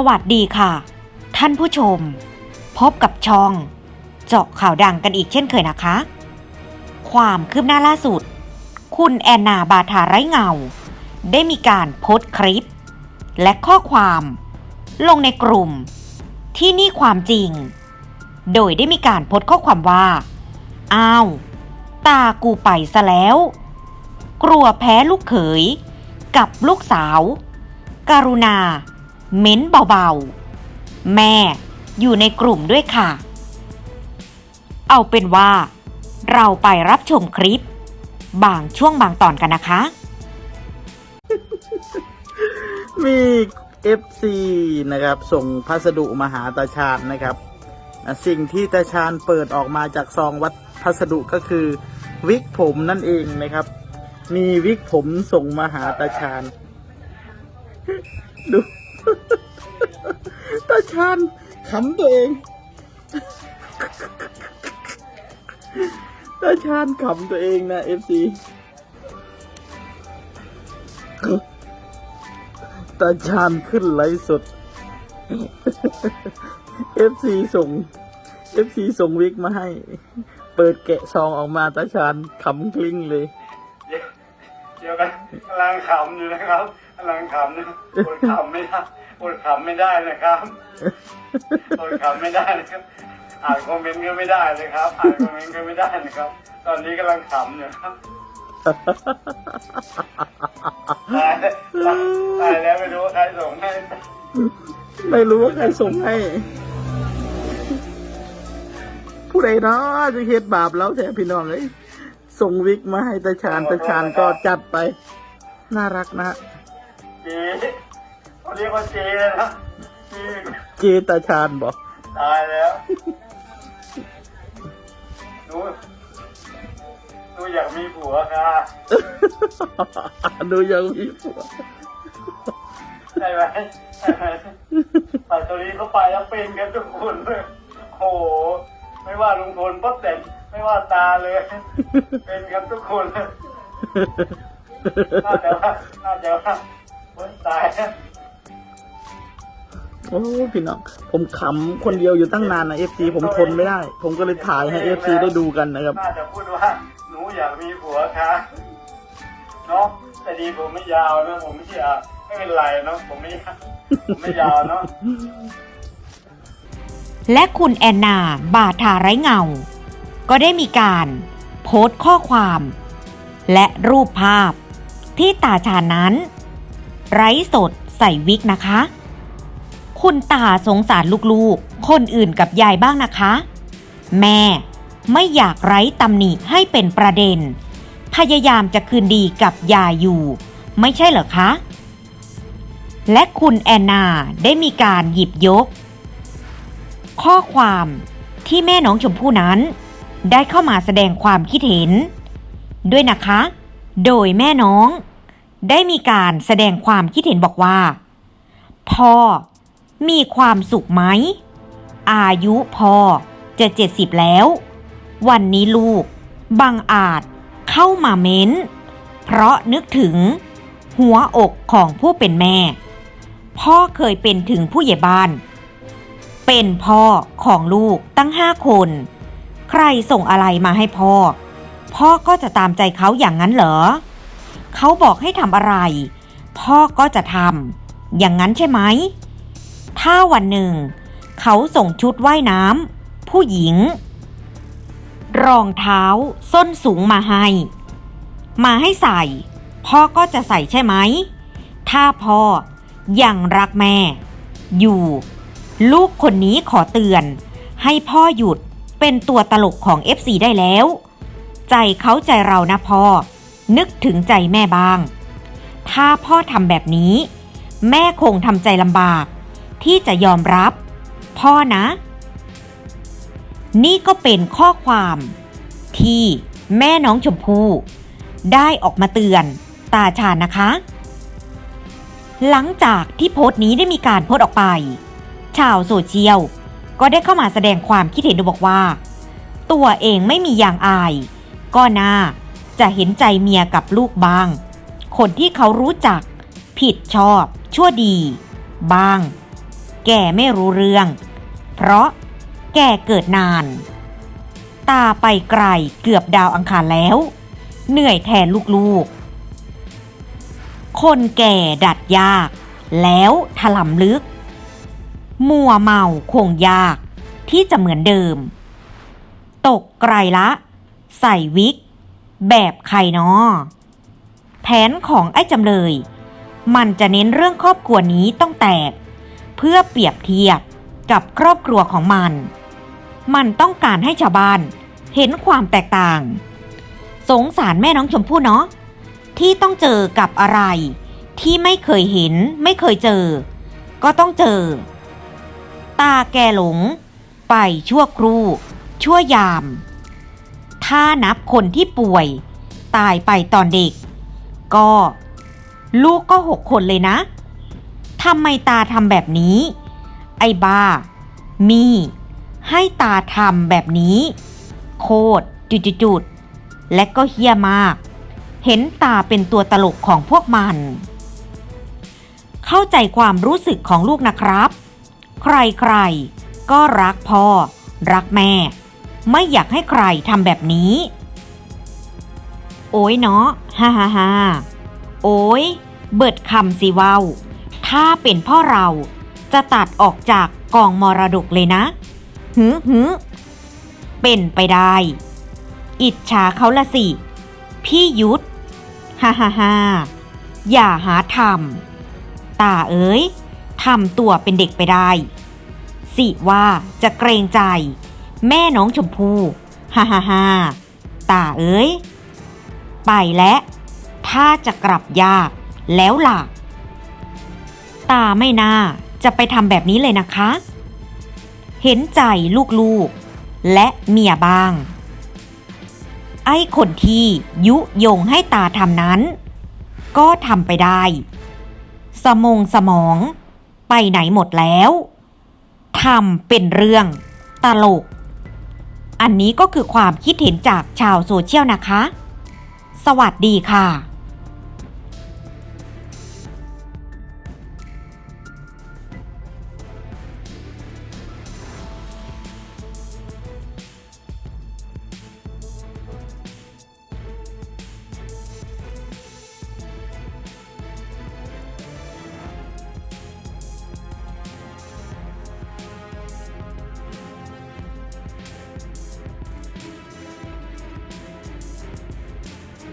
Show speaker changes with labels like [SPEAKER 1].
[SPEAKER 1] สวัสดีค่ะ ท่านผู้ชม พบกับช่อง เจาะข่าวดังกันอีกเช่นเคยนะคะ ความคืบหน้าล่าสุด คุณแอนนาบาทาไร้เงา ได้มีการโพสต์คลิป และข้อความ ลงในกลุ่ม ที่นี่ความจริง โดยได้มีการโพสต์ข้อความว่า อ้าว ตากูไปซะแล้ว กลัวแพ้ลูกเขย กับลูกสาวการุณา เม้นเบาๆ แม่อยู่ในกลุ่มด้วยค่ะ เอาเป็นว่า เราไปรับชมคลิป บางช่วงบางตอนกันนะคะ
[SPEAKER 2] มี FC นะครับ ส่งพัสดุมาหาตาชาญนะครับ สิ่งที่ตาชาญเปิดออกมาจากซองวัดพัสดุก็คือ วิกผมนั่นเองนะครับ มีวิกผมส่งมาหาตาชาญดู ตาชาญขำตัวเองตาชาญขำตัวเองนะ FC ตาชานขึ้นไลฟ์สด FC ส่ง FC ส่งวิกมาให้ เปิดแกะซองออกมาตาชานขำกลิ้งเลย
[SPEAKER 3] เดี๋ยวกันกำลังขำอยู่นะครับ กำลังขำนะอดขำไม่ได้อดขำไม่ได้นะครับอดขำไม่ได้นะครับ อ่านคอมเมนต์ก็ไม่ได้เลยครับ อ่านคอมเมนต์ก็ไม่ได้นะครับ ตอนนี้กำลังขำอยู่ครับตายแล้วตายแล้วไม่รู้ใครส่งให้
[SPEAKER 2] ไม่รู้ว่าใครส่งให้ ผู้ใดเนาะจะเฮ็ดบาปแล้วแท้พี่น้องเอ้ยส่งวิกมาให้ตาชานตาชานก็จัดไป น่ารักนะ
[SPEAKER 3] เจ๊เขาเรียกว่าเจ๊เลยนะเจ๊
[SPEAKER 2] เจตาชานบอก
[SPEAKER 3] ตายแล้วหนูหนูอยากมีผัวค่ะ
[SPEAKER 2] ดูยังมีผัว
[SPEAKER 3] ใช่ไหมใช่ไหมแต่ตัวนี้เขาไปแล้วเป็นกันทุกคนเลยโอ้โห ไม่ว่าลุงพลป้าแต่งไม่ว่าตาเลย เป็นกันทุกคนเลยน่าจะว่าน่าจะว่าโอ๊ย ตายแล้ว
[SPEAKER 2] โอ้พี่น้องผมขำคนเดียวอยู่ตั้งนานนะเอฟซีผมทนไม่ได้ ผมก็เลยถ่ายให้เอฟซีได้ดูกันนะครับ
[SPEAKER 3] น่าจะพูดว่าหนูอยากมีผัวค่ะเนาะแต่ดีผมไม่ยาวนะผมไม่ยาวไม่เป็นไรเนาะผมไม่ยาวผมไม่ยาวเนาะ
[SPEAKER 1] และคุณแอนนาบาทาไร้เงา ก็ได้มีการโพสต์ข้อความ และรูปภาพที่ตาชาญนั้น ไร้สดใส่วิกนะคะ คุณตาสงสารลูกๆ คนอื่นกับยายบ้างนะคะ แม่ไม่อยากไร้ตำหนิให้เป็นประเด็น พยายามจะคืนดีกับยายอยู่ ไม่ใช่เหรอคะ และคุณแอนนาได้มีการหยิบยก ข้อความที่แม่น้องชมพู่นั้น ได้เข้ามาแสดงความคิดเห็น ด้วยนะคะ โดยแม่น้อง ได้มีการแสดงความคิดเห็นบอกว่า พ่อมีความสุขไหม อายุพ่อจะเจ็ดสิบแล้ว วันนี้ลูกบังอาจเข้ามาเม้น เพราะนึกถึงหัวอกของผู้เป็นแม่ พ่อเคยเป็นถึงผู้ใหญ่บ้าน เป็นพ่อของลูกตั้งห้าคน ใครส่งอะไรมาให้พ่อ พ่อก็จะตามใจเขาอย่างนั้นเหรอ เขาบอกให้ทำอะไร พ่อก็จะทำอย่างนั้นใช่ไหม ถ้าวันหนึ่ง เขาส่งชุดว่ายน้ำผู้หญิง รองเท้าส้นสูงมาให้ มาให้ใส่ พ่อก็จะใส่ใช่ไหม ถ้าพ่อยังรักแม่ อยู่ ลูกคนนี้ขอเตือน ให้พ่อหยุดเป็นตัวตลกของ FC ได้แล้ว ใจเขาใจเรานะพ่อ นึกถึงใจแม่บ้าง ถ้าพ่อทำแบบนี้ แม่คงทำใจลำบาก ที่จะยอมรับ พ่อนะ นี่ก็เป็นข้อความ ที่แม่น้องชมพู่ได้ออกมาเตือนตาชาญนะคะ หลังจากที่โพสต์นี้ได้มีการโพสต์ออกไป ชาวโซเชียลก็ได้เข้ามาแสดงความคิดเห็นโดยบอกว่า ตัวเองไม่มีอย่างอาย ก็น่า จะเห็นใจเมียกับลูกบ้าง คนที่เขารู้จัก ผิดชอบ ชั่วดี บ้าง แกไม่รู้เรื่อง เพราะแกเกิดนาน ตาไปไกลเกือบดาวอังคารแล้ว เหนื่อยแทนลูกๆ คนแก่ดัดยาก แล้วถลำลึก มัวเมาคงยาก ที่จะเหมือนเดิม ตกไกลละ ใส่วิก แบบใครเนาะแผนของไอ้จำเลย มันจะเน้นเรื่องครอบครัวนี้ต้องแตก เพื่อเปรียบเทียบกับครอบครัวของมัน มันต้องการให้ชาวบ้านเห็นความแตกต่าง สงสารแม่น้องชมพู่เนาะที่ต้องเจอกับอะไร ที่ไม่เคยเห็นไม่เคยเจอ ก็ต้องเจอ ตาแกหลง ไปชั่วครู่ ชั่วยาม ถ้านับคนที่ป่วย ตายไปตอนเด็ก ก็ ลูกก็หกคนเลยนะทำไมตาทำแบบนี้ ไอ้บ้า มี ให้ตาทำแบบนี้ โคตรจุดๆและก็เฮี้ยมาก เห็นตาเป็นตัวตลกของพวกมัน เข้าใจความรู้สึกของลูกนะครับ ใครๆก็รักพ่อ รักแม่ ไม่อยากให้ใครทำแบบนี้ โอ้ยเนาะฮ่าฮ่าฮ่าโอ้ย เบิดคำสิว้าถ้าเป็นพ่อเราจะตัดออกจากกองมรดกเลยนะหือหือเป็นไปได้ อิจฉาเขาละสิ พี่ยุทธฮ่าฮ่าฮ่าอย่าหาทำตาเอ๋ยทำตัวเป็นเด็กไปได้ สิว่าจะเกรงใจ แม่น้องชมพู่ฮ่าฮ่าฮ่าตาเอ๋ยไปและถ้าจะกลับยาก แล้วล่ะ ตาไม่น่าจะไปทำแบบนี้เลยนะคะ เห็นใจลูกๆ และเมียบ้าง ไอ้คนที่ยุยงให้ตาทำนั้น ก็ทำไปได้ สมองสมอง ไปไหนหมดแล้วทำเป็นเรื่องตลก อันนี้ก็คือความคิดเห็นจากชาวโซเชียลนะคะ สวัสดีค่ะ